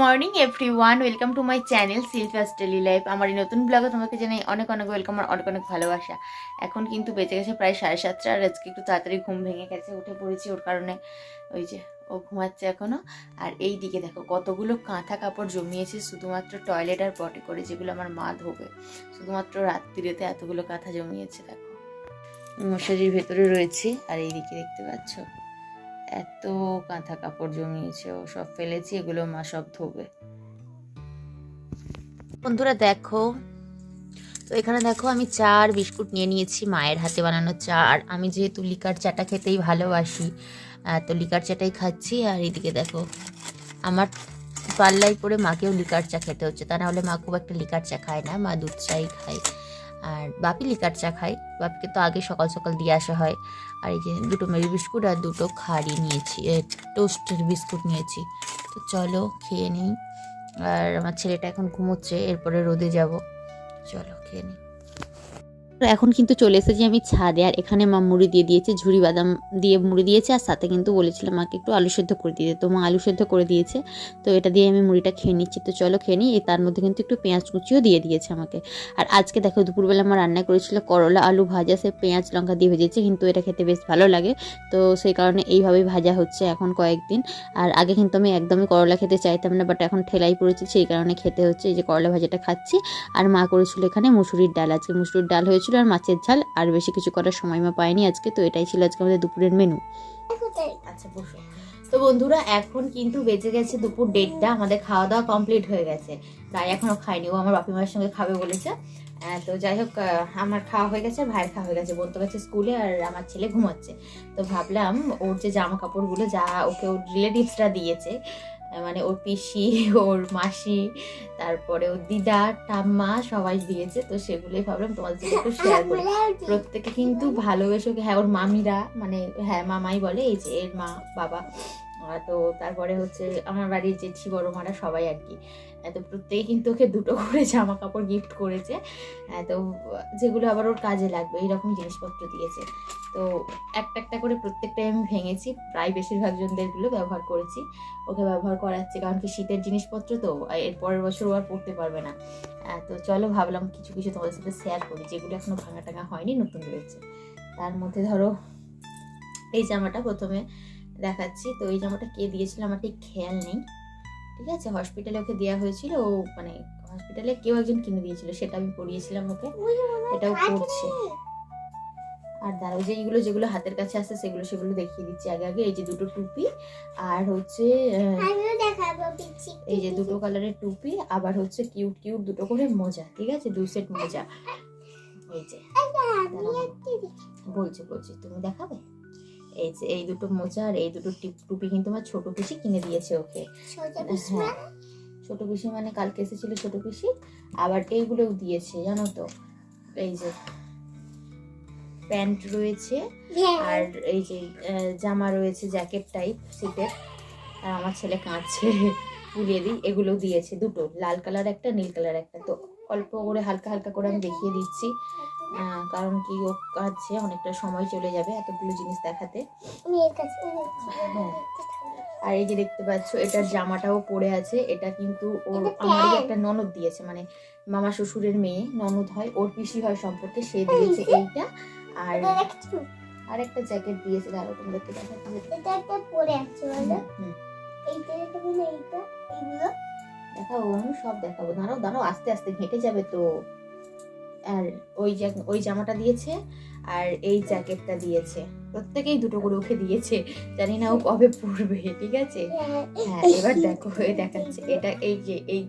Morning every one welcome to my channel Silva's daily life আমার এই নতুন ব্লগে তোমাকে জানাই অনেক অনেক ওয়েলকাম আর অনেক অনেক ভালোবাসা। এখন কিন্তু বেঁচে গেছে প্রায় সাড়ে সাতটা আর আজকে একটু তাড়াতাড়ি ঘুম ভেঙে গেছে, উঠে পড়েছি ওর কারণে। ওই যে, ও ঘুমাচ্ছে এখনও। আর এই দিকে দেখো, কতগুলো কাঁথা কাপড় জমিয়েছে, শুধুমাত্র টয়লেট আর পটে করে যেগুলো আমার মা ধোবে। শুধুমাত্র রাত্রিরেতে এতগুলো কাঁথা জমিয়েছে, দেখো। মশারির ভেতরে রয়েছি, আর এই দিকে দেখতে পাচ্ছ? এত কাঁথা কাপড় জমিয়েছে, ও সব ফেলেছি, এগুলো মা সব ধোবে। বন্ধুরা দেখো, তো এখানে দেখো আমি চা আর বিস্কুট নিয়ে নিয়েছি, মায়ের হাতে বানানো চা। আর আমি যেহেতু লিকার চাটা খেতেই ভালোবাসি তো লিকার চাটাই খাচ্ছি। আর এদিকে দেখো, আমার পাল্লাই পরে মাকেও লিকার চা খেতে হচ্ছে। তা না হলে মা খুব একটা লিকার চা খায় না, মা দুধ চাই খায়। আর বাপি লিকার চা খাই। বাপিকে তো আগে সকাল সকাল দিয়ে আসা হয়। আর এই যে দুটো মেরি বিস্কুট আর দুটো খাড়ি নিয়েছি টোস্টের বিস্কুট নিয়েছি। তো চলো খেয়ে নিই। আর আমার ছেলেটা এখন ঘুমোচ্ছে, এরপরে রোদে যাব। চলো, খেয়ে নিই। তো এখন কিন্তু চলে এসেছি আমি ছাদে, আর এখানে মা মুড়ি দিয়ে দিয়েছে, ঝুড়ি বাদাম দিয়ে মুড়ি দিয়েছে, আর সাথে কিন্তু বলেছিলাম মাকে একটু আলু সেদ্ধ করে দিয়ে তো মা আলু সেদ্ধ করে দিয়েছে, তো এটা দিয়ে আমি মুড়িটা খেয়ে নিচ্ছি। তো চলো খেয়ে নিই তার মধ্যে কিন্তু একটু পেঁয়াজ কুচিও দিয়ে দিয়েছে আমাকে। আর আজকে দেখো দুপুরবেলা আমার রান্না করেছিল করলা, আলু ভাজা, সে পেঁয়াজ লঙ্কা দিয়ে ভেজেছে, কিন্তু এটা খেতে বেশ ভালো লাগে। তো সেই কারণে এইভাবেই ভাজা হচ্ছে এখন কয়েকদিন। আর আগে কিন্তু আমি একদমই করলা খেতে চাইতাম না বাট এখন ঠেলাই পড়েছি, সেই কারণে খেতে হচ্ছে। এই যে করলা ভাজাটা খাচ্ছি, আর মা করেছিল এখানে মুসুরির ডাল। আজকে মুসুরির ডাল হয়েছিল আর মাছের ঝাল, আর বেশি কিছু করার সময় মা পাইনি আজকে, তো এটাই ছিল আজকে আমাদের দুপুরের মেনু আচ্ছা বসো। তো বন্ধুরা, এখন কিন্তু বেজে গেছে দুপুর দেড়টা, আমাদের খাওয়া দাওয়া কমপ্লিট হয়ে গেছে। তাই এখনও খাইনি, ও আমার বাপি মায়ের সঙ্গে খাবে বলেছে। তো যাই হোক আমার খাওয়া হয়ে গেছে, ভাইয়ের খাওয়া হয়ে গেছে। বলতে গেছে স্কুলে আর আমার ছেলে ঘুমাচ্ছে। তো ভাবলাম ওর যে জামা কাপড়গুলো যা ওকে ওর রিলেটিভসরা দিয়েছে মানে ওর পিসি ওর মাসি তারপরে ওর দিদা ঠাম্মা সবাই দিয়েছে তো সেগুলোই ভাবলাম তোমাদের সাথে একটু শেয়ার করি। প্রত্যেকে কিন্তু ভালোবেসে হ্যাঁ ওর মামিরা মানে হ্যাঁ মামাই বলে এই যে এর মা বাবা তো তারপরে হচ্ছে আমার বাড়ির জেঠি, বড় মারা সবাই আর কি। তো প্রত্যেকে কিন্তু ওকে দুটো করে জামা কাপড় গিফট করেছে তো যেগুলো আবার ওর কাজে লাগবে, এইরকম জিনিসপত্র দিয়েছে। তো একটা একটা করে প্রত্যেকটাই আমি ভেঙেছি, প্রায় বেশিরভাগ জনদেরগুলো ব্যবহার করেছি। ওকে ব্যবহার করাচ্ছি, কারণ কি শীতের জিনিসপত্র তো এর পরের বছর ও আর পড়তে পারবে না। তো চলো ভাবলাম কিছু কিছু তোমাদের সাথে শেয়ার করি, যেগুলো এখনও ভাঙা টাঙা হয়নি, নতুন রয়েছে। তার মধ্যে ধরো এই জামাটা প্রথমে দেখাচ্ছি। তো এই জামাটা কে দিয়েছিল আমার ঠিক খেয়াল নেই। ঠিক আছে হসপিটালে ওকে দেওয়া হয়েছিল। ও মানে হসপিটালে কেউ একজন কিনে দিয়েছিল সেটা আমি পরিয়েছিলাম ওকে। এটাও পড়ছে আর দাঁড়াও যে এইগুলো যেগুলো হাতের কাছে আসছে সেগুলো সেগুলো দেখিয়ে দিচ্ছি আগে আগে। এই যে দুটো টুপি আর হচ্ছে এই যে দুটো কালারের টুপি আবার হচ্ছে কিউট কিউট দুটো করে মোজা। ঠিক আছে দু সেট মোজা। এই যে। বলছি বলছি তুমি দেখাবে? এই যে এই দুটো মোজা আর এই দুটো টিপ- টুপি কিন্তু আমার ছোট পিসি কিনে দিয়েছে ওকে। হ্যাঁ ছোট পিসি মানে কালকে এসেছিল ছোট পিসি আবার এইগুলোও দিয়েছে জানো তো। এই যে প্যান্ট রয়েছে আর এই যে জামা রয়েছে জ্যাকেট টাইপ শীতের আর আমার ছেলে কাঁদছে পুড়িয়ে দিই এগুলো দিয়েছে দুটো। লাল কালার একটা নীল কালার একটা। তো অল্প করে হালকা হালকা করে আমি দেখিয়ে দিচ্ছি। কারণ কি ও কাঁদছে অনেকটা সময় চলে যাবে এতগুলো জিনিস দেখাতে। কাছে হ্যাঁ। আর এই যে দেখতে পাচ্ছ এটার জামাটাও পরে আছে এটা কিন্তু ওর আমারই একটা ননদ দিয়েছে মানে মামা শ্বশুরের মেয়ে ননদ হয় ওর পিসি হয় সম্পর্কে সে দিয়েছে এইটা। আর আর একটা জ্যাকেট দিয়েছে দাঁড়াও তোমাদেরকে দেখাচ্ছি এটা একটা পরে আছে এইটা বলে। এইটা এইগুলো। দেখাবো আমি সব দেখাবো। দাঁড়াও দাঁড়াও আস্তে আস্তে ঘেঁটে যাবে তো। আর ওই ওই জামাটা দিয়েছে আর এই জ্যাকেটটা দিয়েছে। প্রত্যেকেই দুটো করে ওকে দিয়েছে। জানি না ও কবে পরবে ঠিক আছে? হ্যাঁ এবার দেখো হয়ে দেখাচ্ছে। এটা এই যে এই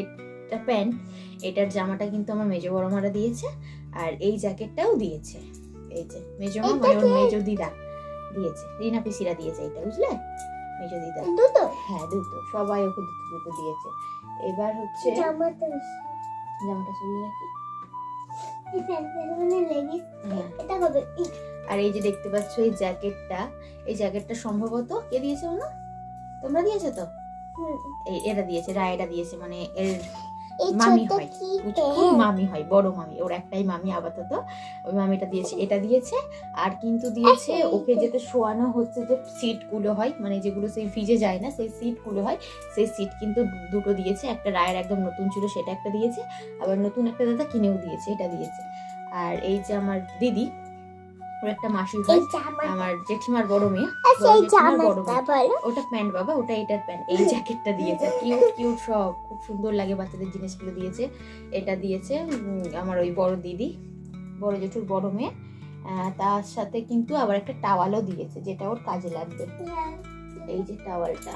এটা প্যান্ট এটার জামাটা কিন্তু আমার মেজো বড় মারা দিয়েছে আর এই জ্যাকেটটাও দিয়েছে। এই যে মেজো মা মানে ওর মেজো দিদা দিয়েছে। রিনা পিসিরা দিয়েছে এটা বুঝলে? মেজো দিদা। দুটো? হ্যাঁ দুটো। সবাই ওকে দুটো দুটো দিয়েছে। এবার হচ্ছে জামাটা। জামাটা চলে রাখি এটা কবে আর এই যে দেখতে পাচ্ছ এই জ্যাকেটটা এই জ্যাকেটটা সম্ভবত কে দিয়েছে না তোমরা দিয়েছ তো? এরা দিয়েছে রায়েরা দিয়েছে মানে এর মামি হয়। মামি হয় বড় মামি। ওর একটাই মামি আপাতত। ওই মামিটা দিয়েছে এটা দিয়েছে। আর কিন্তু দিয়েছে ওকে। যেতে শোয়ানো হচ্ছে যে সিটগুলো হয় মানে যেগুলো সেই ভিজে যায় না সেই সিটগুলো হয় সেই সিট কিন্তু দুটো দিয়েছে। একটা রায়ের একদম নতুন ছিল সেটা একটা দিয়েছে। আবার নতুন একটা দাদা কিনেও দিয়েছে এটা দিয়েছে। আর এই যে আমার দিদি ওর একটা মাসি এই হয় জামা আমার জেঠিমার বড় মেয়ে। আচ্ছা ওটা প্যান্ট বাবা ওটা এটার প্যান্ট। এই জ্যাকেটটা দিয়েছে। কিউট কিউট সব। খুব সুন্দর লাগে বাচ্চাদের জিনিসগুলো দিয়েছে। এটা দিয়েছে আমার ওই বড় দিদি বড় জেঠুর বড় মেয়ে। তার সাথে কিন্তু আবার একটা টাওয়ালও দিয়েছে যেটা ওর কাজে লাগবে। এই যে টাওয়ালটা।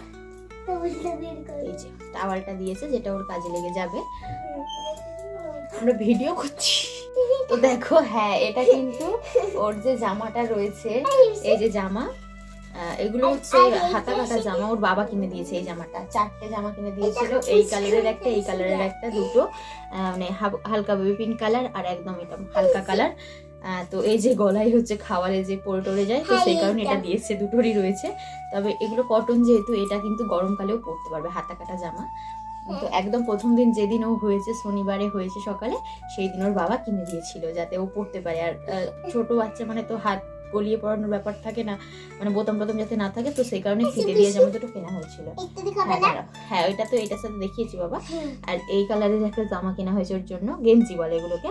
এই যে টাওয়ালটা দিয়েছে যেটা ওর কাজে লেগে যাবে। আমরা ভিডিও করছি। তো দেখো হ্যাঁ এটা কিন্তু ওর যে জামাটা রয়েছে এই যে জামা এগুলো হচ্ছে হাতা কাটা জামা ওর বাবা কিনে দিয়েছে এই জামাটা চারটে জামা কিনে দিয়েছিল এই কালারের একটা এই কালারের একটা দুটো মানে হালকা বেবি পিঙ্ক কালার আর একদম এটা হালকা কালার। তো এই যে গলায় হচ্ছে খাওয়ারে যে পরে টরে যায় তো সেই কারণে এটা দিয়েছে দুটোরই রয়েছে। তবে এগুলো কটন যেহেতু এটা কিন্তু গরমকালেও পরতে পারবে হাতা কাটা জামা। তো একদম প্রথম দিন যেদিন ও হয়েছে শনিবারে হয়েছে সকালে সেই দিন ওর বাবা কিনে দিয়েছিল যাতে ও পড়তে পারে। আর ছোট বাচ্চা মানে তো হাত গলিয়ে পড়ানোর ব্যাপার থাকে না মানে বোতাম টোতাম যাতে না থাকে তো সেই কারণে ফিতে দিয়ে জামা দুটো কেনা হয়েছিল। হ্যাঁ। হ্যাঁ ওইটা তো এটার সাথে দেখিয়েছি বাবা। আর এই কালারের একটা জামা কেনা হয়েছে ওর জন্য গেঞ্জি বলে এগুলোকে।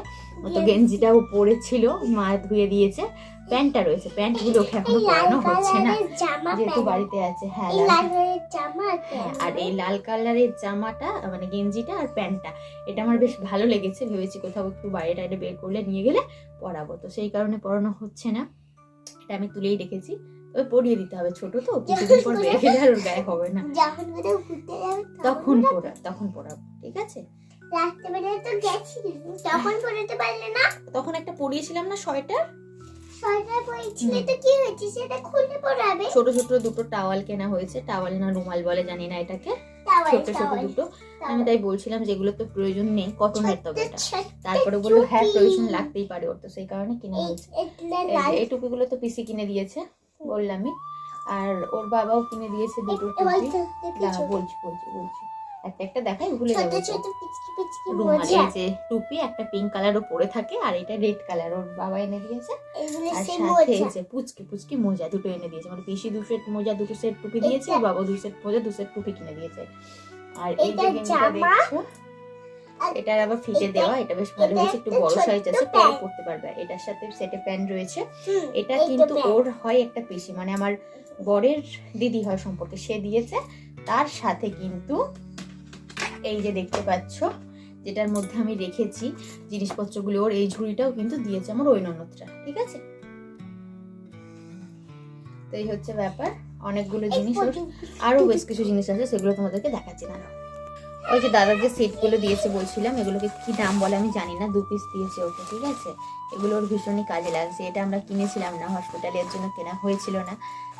তো গেঞ্জিটা ও পরেছিল মা ধুয়ে দিয়েছে। প্যান্টটা রয়েছে। প্যান্ট গুলোকে এখনও পরানো হচ্ছে না। যেহেতু বাড়িতে আছে হ্যাঁ হ্যাঁ, আর এই লাল কালারের জামাটা মানে গেঞ্জিটা আর প্যান্টটা এটা আমার বেশ ভালো লেগেছে। ভেবেছি কোথাও একটু বাইরে টাইরে বের করলে নিয়ে গেলে পরাবো। তো সেই কারণে পরানো হচ্ছে না। এটা আমি তুলেই রেখেছি। তবে পরিয়ে দিতে হবে ছোট তো কিছুদিন পর বেড়ে গেলে আর ওর গায়ে হবে না। তখন পরা তখন পরাবো ঠিক আছে? রাত্রেবেলায় তো গেছি। তখন পারলে না? তখন একটা পরিয়েছিলাম না সোয়েটার? ছোট ছোট দুটো টাওয়াল কেনা হয়েছে। টাওয়াল না রুমাল বলে জানি না এটাকে। ছোট ছোট দুটো। আমি তাই বলছিলাম যেগুলো তো প্রয়োজন নেই কটনের তবে এটা তারপরে বলল হ্যাঁ প্রয়োজন লাগতেই পারে ওর তো সেই কারণে কিনে হয়েছে এই টুপিগুলো তো পিসি কিনে দিয়েছে বললামই। আর ওর বাবাও কিনে দিয়েছে দুটো টুপি। বলছি বলছি বলছি। একটা একটা দেখাই ভুলে যাব রুমাল এই যে টুপি একটা পিঙ্ক কালারও পরে থাকে আর এটা রেড কালার ওর বাবা এনে দিয়েছে। আর সাথে এই যে পুচকি পুচকি মোজা দুটো এনে দিয়েছে। মানে পিসি দু সেট মোজা দুটো সেট টুপি দিয়েছে ওর বাবা দু সেট মোজা দু সেট টুপি কিনে দিয়েছে। আর এই যে গেঞ্জিটা দেখছ এটার আবার ফিতে এটা- দেওয়া এটা বেশ ভালো হয়েছে একটু বড় সাইজ আছে পরে পড়তে পারবে। এটার সাথে সেটে প্যান্ট রয়েছে। এটা কিন্তু ওর হয় একটা পিসি। মানে আমার বরের দিদি হয় সম্পর্কে সে দিয়েছে। তার সাথে কিন্তু এই যে দেখতে পাচ্ছ যেটার মধ্যে আমি রেখেছি জিনিসপত্রগুলো ওর এই ঝুড়িটাও কিন্তু দিয়েছে আমার ওই ননদটা ঠিক আছে? তো এই হচ্ছে ব্যাপার অনেকগুলো জিনিস ওর পর্যন্ত। আরও বেশ কিছু জিনিস আছে সেগুলো তোমাদেরকে দেখাচ্ছি না ওই যে দাদার যে সেটগুলো দিয়েছে বলছিলাম এগুলোকে কি দাম বলে আমি জানি না দু পিস দিয়েছে ওকে ঠিক আছে? এগুলো ওর ভীষণই কাজে লাগছে এটা আমরা কিনেছিলাম না হসপিটালের জন্য কেনা হয়েছিল না।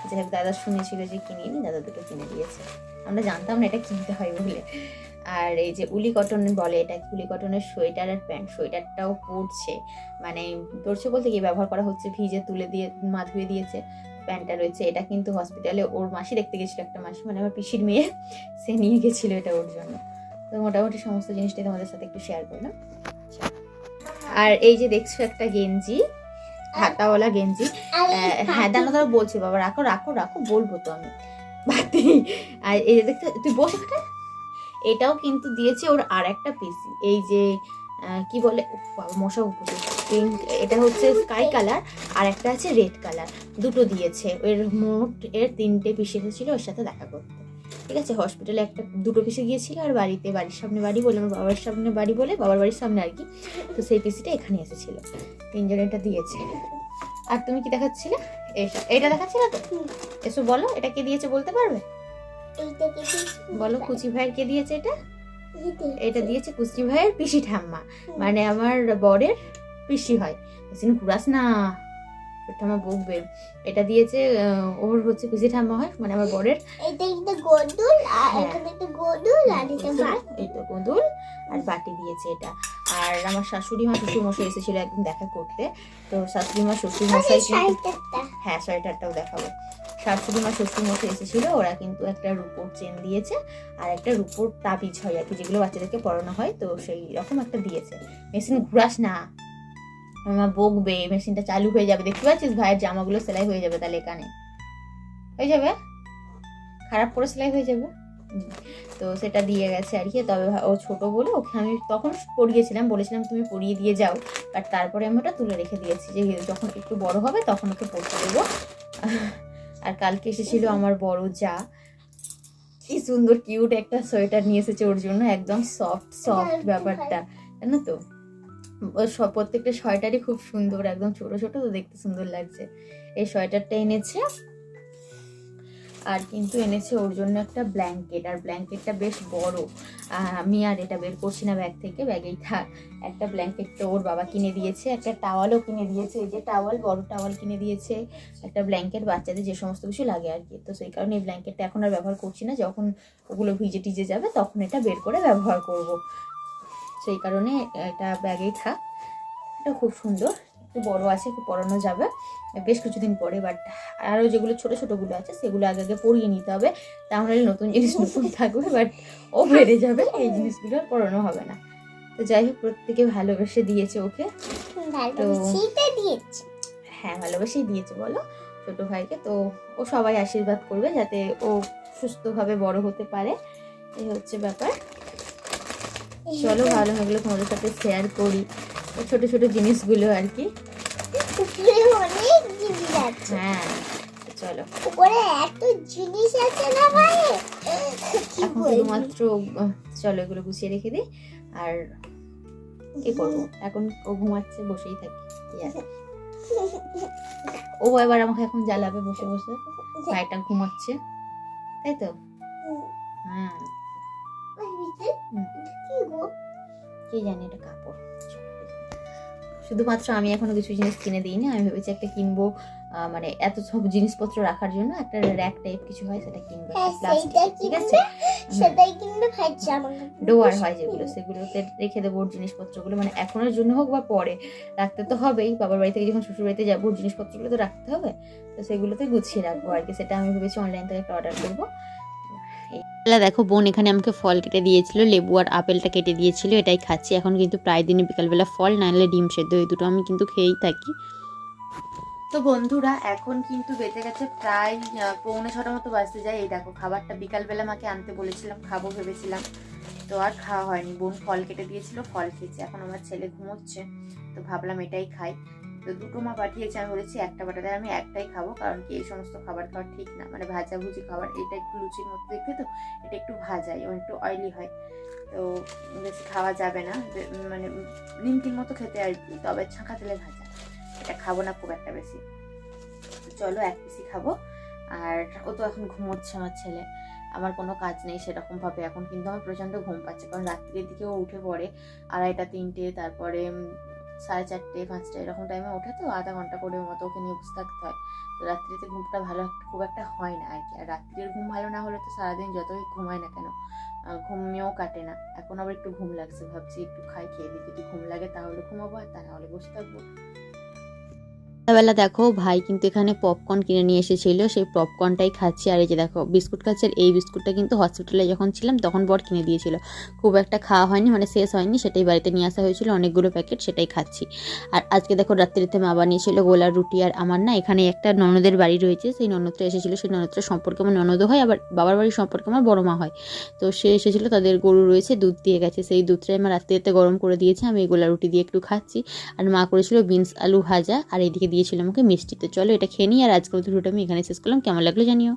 যাই হোক দাদা শুনেছিল যে কিনে নি দাদা দুটো কিনে দিয়েছে। আমরা জানতাম না এটা কিনতে হয় বলে। আর এই যে উলি কটন বলে এটা উলি কটনের সোয়েটার আর প্যান্ট? সোয়েটারটাও পরছে। মানে পরছে বলতে কি ব্যবহার করা হচ্ছে ভিজে তুলে দিয়ে মা ধুয়ে দিয়েছে প্যান্টটা রয়েছে। এটা কিন্তু হসপিটালে ওর মাসি দেখতে গেছিল একটা মাসি মানে আমার পিসির মেয়ে সে নিয়ে গেছিল এটা ওর জন্য। তো মোটামুটি সমস্ত জিনিসটাই তোমাদের সাথে একটু শেয়ার করলাম। আর এই যে দেখছ একটা গেঞ্জি হাতাওয়ালা গেঞ্জি। হ্যাঁ পাটি- দাঁড়া দাঁড়া বলছি বাবা রাখো রাখো রাখো বলব তো আমি। বাতি আর এই যে দেখতে তুই বসে থাকা এটাও কিন্তু দিয়েছে ওর আর একটা পিসি এই যে কি বলে মশা উপরে পিঙ্ক এটা হচ্ছে স্কাই কালার আর একটা আছে রেড কালার দুটো দিয়েছে এর মোট এর তিনটে পিসি এসেছিল ওর সাথে দেখা করতে। ঠিক আছে হসপিটালে একটা দুটো পিসি গিয়েছিল আর বাড়িতে বাড়ির সামনে বাড়ি বলে আমার বাবার সামনে বাড়ি বলে বাবার বাড়ির সামনে আর কি তো সেই পিসিটা এখানে এসেছিল তিনজন এটা দিয়েছে। আর তুমি কি দেখাচ্ছিলে? এটা এটা দেখাচ্ছিলে তো? এসো বলো এটা কে দিয়েছে বলতে পারবে? বলো কুচি ভাইয়ের কে দিয়েছে এটা? এটা দিয়েছে কুচি ভাইয়ের পিসি ঠাম্মা মানে আমার বরের পিসি হয়। ঘুরাস না। ঠাম্মা বকবে এটা দিয়েছে ওর হচ্ছে পিসি ঠাম্মা হয় মানে আমার বরের। এইটা একটা গদুল আর হ্যাঁ। এখানে একটা গদুল আর এটা বাটি। দিয়েছে এটা। আর আমার শাশুড়ি মা শ্বশুর মশাই এসেছিল একদিন দেখা করতে তো শাশুড়ি মা শ্বশুর মশাই শাড়িটা হ্যাঁ সোয়েটারটাও দেখাবো। শাশুড়ি মা শ্বশুর মশাই এসেছিল ওরা কিন্তু একটা রূপোর চেন দিয়েছে আর একটা রূপোর তাবিজ হয় আর কি যেগুলো বাচ্চাদেরকে পড়ানো হয় তো সেই রকম একটা দিয়েছে। মেশিন ঘুরাস না। আমার বকবে মেশিনটা চালু হয়ে যাবে। দেখতে পাচ্ছিস ভাইয়ের জামাগুলো সেলাই হয়ে যাবে তাহলে এখানে। হয়ে যাবে? খারাপ করে সেলাই হয়ে যাবে। তো সেটা দিয়ে গেছে আর কি। তবে ও ছোট বলে ওকে আমি তখন পড়িয়েছিলাম, বলেছিলাম তুমি পড়িয়ে দিয়ে যাও। বাট তারপরে আমি ওটা তুলে রেখে দিয়েছি। যে যখন একটু বড় হবে তখন ওকে পড়তে দেবো। আর কালকে এসেছিল আমার বড় যা। কি সুন্দর কিউট একটা সোয়েটার নিয়ে এসেছে ওর জন্য। একদম সফট সফট ব্যাপারটা। জানো তো? প্রত্যেকটা সোয়েটারই খুব সুন্দর, একদম ছোট ছোট তো দেখতে সুন্দর লাগছে। এই সোয়েটারটা এনেছে আর কিন্তু এনেছে ওর জন্য একটা ব্ল্যাঙ্কেট, আর ব্ল্যাঙ্কেটটা বেশ বড়। আমি আর এটা বের করছি না ব্যাগ থেকে, ব্যাগেই থাক। একটা ব্ল্যাঙ্কেট তো ওর বাবা কিনে দিয়েছে, একটা টাওয়ালও কিনে দিয়েছে, এই যে টাওয়াল, বড় টাওয়াল কিনে দিয়েছে, একটা ব্ল্যাঙ্কেট বাচ্চাদের যে সমস্ত কিছু লাগে আর কি। তো সেই কারণে এই ব্ল্যাঙ্কেটটা এখন আর ব্যবহার করছি না, যখন ওগুলো ভিজে টিজে যাবে তখন এটা বের করে ব্যবহার করব। সেই কারণে এটা ব্যাগেই থাক। এটা খুব সুন্দর একটু বড় আছে একটু পরানো যাবে। বেশ কিছুদিন পরে বাট আরও যেগুলো ছোটো ছোটোগুলো আছে সেগুলো আগে আগে পরিয়ে নিতে হবে। তাহলে নতুন জিনিস নতুন থাকবে বাট ও বেড়ে যাবে এই জিনিসগুলো আর পরানো হবে না। তো যাই হোক প্রত্যেকে ভালোবেসে দিয়েছে ওকে। তো হ্যাঁ ভালোবেসেই দিয়েছে বলো। ছোট ভাইকে তো ও সবাই আশীর্বাদ করবে যাতে ও সুস্থভাবে বড় হতে পারে। এই হচ্ছে ব্যাপার। চলো ভালো এগুলো তোমাদের সাথে শেয়ার করি। ছোট ছোট জিনিসগুলো আর কি। হ্যাঁ চলো। উপরে এত জিনিস আছে না ভাই? এখন শুধুমাত্র চলো এগুলো গুছিয়ে রেখে দিই। আর কি করব এখন ও ঘুমাচ্ছে বসেই থাকি। ও এবার আমাকে এখন জ্বালাবে বসে বসে। ভাইটা ঘুমাচ্ছে। তাই তো? হ্যাঁ। কি জানি এটা কাপড়? শুধুমাত্র আমি এখনও কিছু জিনিস কিনে দিইনি। আমি ভেবেছি একটা কিনবো মানে এত সব জিনিসপত্র রাখার জন্য একটা র্যাক টাইপ কিছু হয় সেটা কিনবো। হ্যাঁ, ঠিক আছে? সেটাই জামা ডোয়ার হয়। যেগুলো সেগুলোতে রেখে দেবো ওর জিনিসপত্রগুলো। মানে এখনের জন্য হোক বা পরে রাখতে তো হবেই। বাবার বাড়ি থেকে যখন শ্বশুর বাড়িতে যাব ওর জিনিসপত্রগুলো তো রাখতে হবে। তো সেগুলোতে গুছিয়ে রাখব আর কি। সেটা আমি ভেবেছি অনলাইন থেকে একটা অর্ডার করব। বেলা দেখো বোন এখানে আমাকে ফল কেটে দিয়েছিল, লেবু আর আপেলটা কেটে দিয়েছিল, এটাই খাচ্ছি। এখন কিন্তু প্রায় দিনই বিকালবেলা ফল, নাহলে ডিম সেদ্ধ, এই দুটো আমি কিন্তু খেয়েই থাকি। তো বন্ধুরা, এখন কিন্তু বেঁচে গেছে প্রায় পৌনে ছটা মতো বাজতে যায়। এই দেখো, খাবারটা বিকালবেলা মাকে আনতে বলেছিলাম, খাব ভেবেছিলাম। তো আর খাওয়া হয়নি। বোন ফল কেটে দিয়েছিল, ফল খেয়েছি। এখন আমার ছেলে ঘুমোচ্ছে, তো ভাবলাম এটাই খাই। তো দুটো মা পাঠিয়েছে, আমি বলেছি একটা পাঠাতে, আমি একটাই খাব, কারণ কি এই সমস্ত খাবার খাওয়া ঠিক না। মানে ভাজাভুজি খাবার, এটা একটু লুচির মতো দেখতে তো এটা একটু ভাজাই এবং একটু অয়েলি হয়। তো বেশি খাওয়া যাবে না মানে নিমকির মতো খেতে আর কি, তবে ছাঁকা তেলে ভাজা। এটা খাব না খুব একটা বেশি। চলো এক পিসি খাব। আর ও তো এখন ঘুমোচ্ছে আমার ছেলে। আমার কোনো কাজ নেই সেরকমভাবে এখন, কিন্তু আমার প্রচণ্ড ঘুম পাচ্ছে, কারণ রাত্রির দিকে ও উঠে পড়ে আড়াইটা, তিনটে, তারপরে সাড়ে চারটে, পাঁচটা এরকম টাইমে ওঠে তো, আধা ঘণ্টা করে মতো ওকে নিয়ে বসে থাকতে হয়। তো রাত্রিতে ঘুমটা ভালো খুব একটা হয় না আর কি আর রাত্রির ঘুম ভালো না হলে তো সারাদিন যতই ঘুমায় না কেন ঘুমেও কাটে না। এখন আবার একটু ঘুম লাগছে, ভাবছি একটু খাই, খেয়ে দিই যদি ঘুম লাগে তাহলে ঘুমাবো, আর তা না হলে বসে থাকব। সকালবেলা দেখো, ভাই কিন্তু এখানে পপকর্ন কিনে নিয়ে এসেছিল। সেই পপকর্নটাই খাচ্ছি। আর এই যে দেখো, বিস্কুট খাচ্ছি। এই বিস্কুটটা কিন্তু হসপিটালে যখন ছিলাম, তখন বর কিনে দিয়েছিল। খুব একটা খাওয়া হয়নি মানে শেষ হয়নি। সেটাই বাড়িতে নিয়ে আসা হয়েছিল। অনেকগুলো প্যাকেট সেটাই খাচ্ছি। আর আজকে দেখো, রাত্রিতে মা বানিয়েছিল গোলার রুটি আর আমার না এখানে একটা ননদের বাড়ি রয়েছে। সেই ননদটা এসেছিল। সেই ননদটা সম্পর্কে আমার ননদও হয়, আবার বাবার বাড়ির সম্পর্কে আমার বড় মা হয়। তো সে এসেছিল, তাদের গরু রয়েছে, দুধ দিয়ে গেছে। সেই দুধটাই আমার রাত্রিতে গরম করে দিয়েছে। আমি এই গোলা রুটি দিয়ে একটু খাচ্ছি। আর মা করেছিল বিনস আলু ভাজা। আর এইদিকে দিয়েছিল আমাকে মিষ্টি তো চলো এটা খেয়ে নিই, আর আজকের মতো ভিডিওটা আমি এখানে শেষ করলাম। কেমন লাগল জানিও।